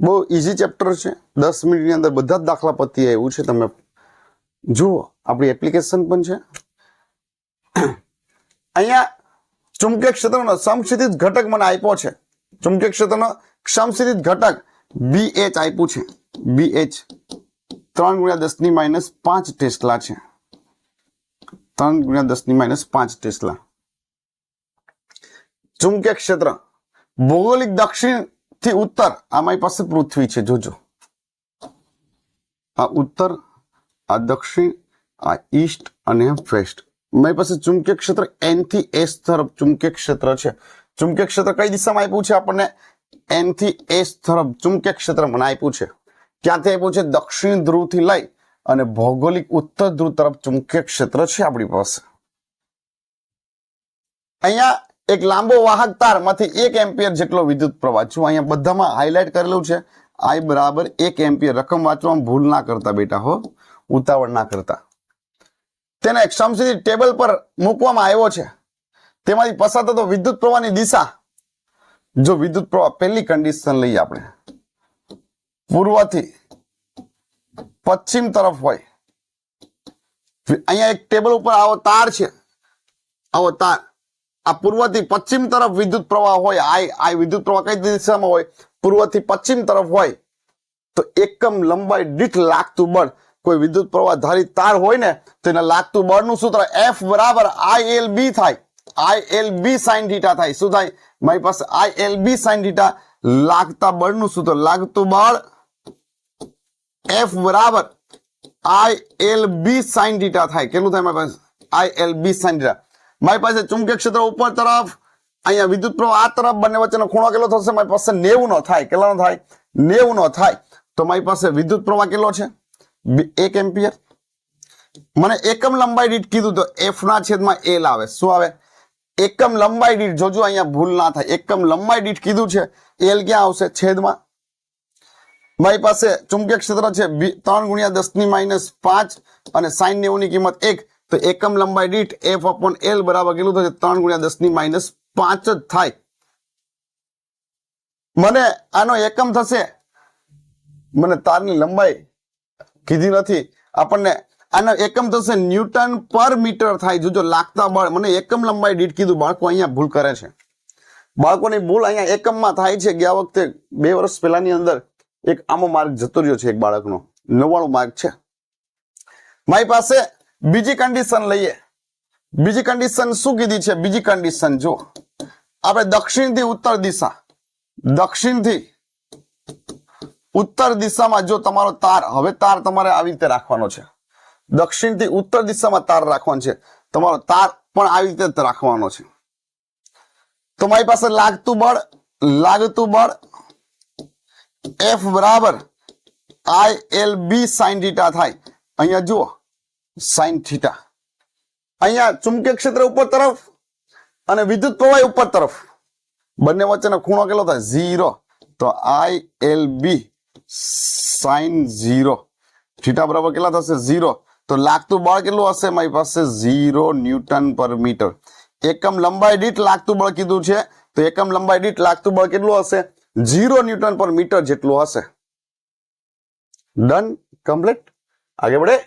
બહુ easy chapter છે. દસ મિનિટની અંદર બધા જ દાખલા પતી એવું છે. તમે જુઓ, આપણી એપ્લિકેશન પણ છે. અહીંયા ચુંબકીય ક્ષેત્રનો સમક્ષિતિજ ઘટક મને આપ્યો છે. ચુંબકીય ક્ષેત્રનો સમક્ષિતિજ ઘટક બી એચ આપ્યું છે. બી એચ ત્રણ ગુણ્યા દસની માઇનસ પાંચ ટેસ્લા છે. ત્રણ ગુણ્યા દસની માઇનસ પાંચ ટેસ્લા. ચુંબકીય ક્ષેત્ર ભૌગોલિક દક્ષિણ થી ઉત્તર આ મારી પાસે પૃથ્વી છે, જોજો. આ ઉત્તર, આ દક્ષિણ, આ ઈસ્ટ અને વેસ્ટ. મારી પાસે ચુંબકીય ક્ષેત્ર એનથી એસ તરફ ચુંબકીય ક્ષેત્ર છે. ચુંબકીય ક્ષેત્ર કઈ દિશામાં આપ્યું છે આપણને? એનથી એસ તરફ ચુંબકીય ક્ષેત્ર મને આપ્યું છે. ક્યાંથી આપ્યું છે? દક્ષિણ ધ્રુવથી લઈ અને ભૌગોલિક ઉત્તર ધ્રુવ તરફ ચુંબકીય ક્ષેત્ર છે આપણી પાસે. અહીંયા એક લાંબો વાહક તારમાંથી એક એમ્પિયર જેટલો વિદ્યુત પ્રવાહ. જો અહીંયા બધામાં હાઇલાઇટ કરેલું છે આઈ બરાબર એક એમ્પિયર. રકમ વાંચવામાં ભૂલ ના કરતા બેટા હો, ઉતાવળ ના કરતા. તેને સમસીધી ટેબલ પર મૂકવામાં આવ્યો છે. તેમાંથી પસાર થતો વિદ્યુત પ્રવાહની દિશા. જો વિદ્યુત પ્રવાહ પહેલી કન્ડિશન લઈએ આપણે. પૂર્વથી પશ્ચિમ તરફ હોય. અહીંયા એક ટેબલ ઉપર આવો તાર છે. આવો તાર. આ પૂર્વથી પશ્ચિમ તરફ વિદ્યુત પ્રવાહ હોય, આ આ વિદ્યુત પ્રવાહ કઈ દિશામાં હોય? પૂર્વથી પશ્ચિમ તરફ હોય, તો એકમ લંબાઈ દીઠ લાગતું બળ. કોઈ વિદ્યુત પ્રવાહ ધારી તાર હોય ને, તો એને લાગતું બળનું સૂત્ર એફ બરાબર આઈ એલ બી થાય. I L B sine theta થાય. શું થાય? મારી પાસે I L B sine theta લાગતા બળનું સૂત્ર, લાગતું બળ એફ બરાબર I L B sine theta થાય. કેટલું થાય મારી પાસે? I L B sine theta મારી પાસે ચુંબકીય ક્ષેત્ર ઉપર તરફ, અહીંયા વિદ્યુત પ્રવાહ આ તરફ બંને વચ્ચેનો ખૂણો કેટલો થશે? મારી પાસે નેવું નો થાય. કેટલાનો થાય? નેવું નો થાય. તો મારી પાસે વિદ્યુત પ્રવાહ કેટલો છે? એક એમ્પિયર. મને એકમ લંબાઈ દીઠ કીધું તો એફ ના છેદમાં એલ આવે. શું આવે? એકમ લંબાઈ દીઠ, જોજો અહીંયા ભૂલ ના થાય. એકમ લંબાઈ દીઠ કીધું છે એલ ક્યાં આવશે? છેદમાં. મારી પાસે ચુંબકીય ક્ષેત્ર છે ત્રણ ગુણ્યા દસની માઇનસ પાંચ અને સાઈન નેવું ની કિંમત એક. તો એકમ લંબાઈ દીઠ એફ અપોન એલ બરાબર કેટલું થશે? ત્રણ ગુણ્યા દસની માઇનસ પાંચ જ થાય. મને આનો એકમ થશે. મને તારની લંબાઈ કીધી નથી. આપણને આનો એકમ થશે ન્યૂટન પર મીટર થાય. જોજો, લાગતા બળ. મને એકમ લંબાઈ દીઠ કીધું. બાળકો અહીંયા ભૂલ કરે છે. બાળકોની ભૂલ અહીંયા એકમમાં થાય છે. ગયા વખતે બે વર્ષ પહેલાની અંદર એક આમો માર્ગ જતો રહ્યો છે એક બાળકનો. નવ્વાણું માર્ગ છે. મારી પાસે બીજી કન્ડિશન લઈએ. બીજી કન્ડિશન શું કીધી છે? બીજી કન્ડિશન જો આપણે દક્ષિણથી ઉત્તર દિશા, દક્ષિણથી ઉત્તર દિશામાં જો તમારો તાર, હવે તાર તમારે આવી રીતે રાખવાનો છે. દક્ષિણથી ઉત્તર દિશામાં તાર રાખવાનો છે. તમારો તાર પણ આવી રીતે રાખવાનો છે. તો મારી પાસે લાગતું બળ લાગતું બળ એફ બરાબર I L B sine theta થાય. અહીંયા જુઓ. Sine theta. અહીંયા ચુંબકીય ક્ષેત્ર ઉપર તરફ અને વિદ્યુત પ્રવાહ ઉપર તરફ. બંને વચ્ચેનો ખૂણો કેટલો થાય? ઝીરો. તો I L B sine zero. Theta બરાબર કેટલા થશે? ઝીરો. તો લાગતું બળ કેટલું હશે? મારી પાસે ઝીરો ન્યૂટન પર મીટર. એકમ લંબાઈ દીઠ લાગતું બળ કીધું છે. તો એકમ લંબાઈ દીઠ લાગતું બળ કેટલું હશે? ઝીરો ન્યૂટન પર મીટર જેટલું હશે. ડન? કમ્પ્લીટ? આગળ बढ़े